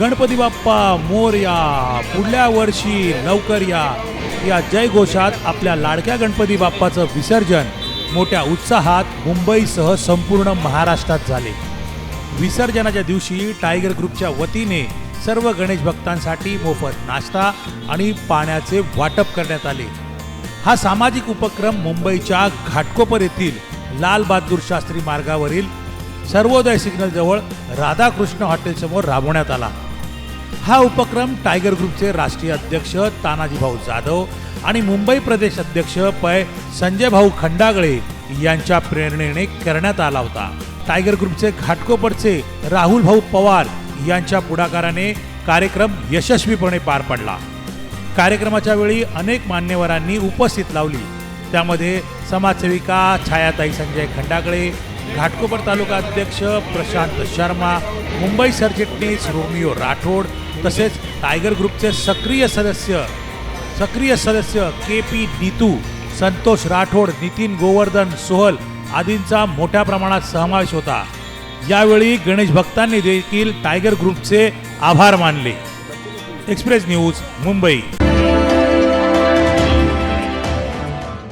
गणपती बाप्पा मोरया पुढल्या वर्षी लवकर या या जयघोषात आपल्या लाडक्या गणपती बाप्पाचं विसर्जन मोठ्या उत्साहात मुंबईसह संपूर्ण महाराष्ट्रात झाले. विसर्जनाच्या दिवशी टायगर ग्रुपच्या वतीने सर्व गणेश भक्तांसाठी मोफत नाश्ता आणि पाण्याचे वाटप करण्यात आले. हा सामाजिक उपक्रम मुंबईच्या घाटकोपर येथील लाल बहादूर शास्त्री मार्गावरील सर्वोदय सिग्नलजवळ राधाकृष्ण हॉटेलसमोर राबवण्यात आला. हा उपक्रम टायगर ग्रुपचे राष्ट्रीय अध्यक्ष तानाजी भाऊ जाधव आणि मुंबई प्रदेश अध्यक्ष पै संजय भाऊ खंडागळे यांच्या प्रेरणेने करण्यात आला होता. टायगर ग्रुपचे घाटकोपरचे राहुल भाऊ पवार यांच्या पुढाकाराने कार्यक्रम यशस्वीपणे पार पडला. कार्यक्रमाच्या वेळी अनेक मान्यवरांनी उपस्थित लावली. त्यामध्ये समाजसेविका छायाताई संजय खंडागळे घाटकोपर तालुका अध्यक्ष प्रशांत शर्मा मुंबई सरचिटणीस रोमिओ राठोड तसेच टायगर ग्रुपचे सक्रिय सदस्य सक्रिय सदस्य के पी नीतू संतोष राठोड नितीन गोवर्धन सोहल आदींचा मोठ्या प्रमाणात समावेश होता. यावेळी गणेश भक्तांनी देखील टायगर ग्रुपचे आभार मानले. Express news Mumbai.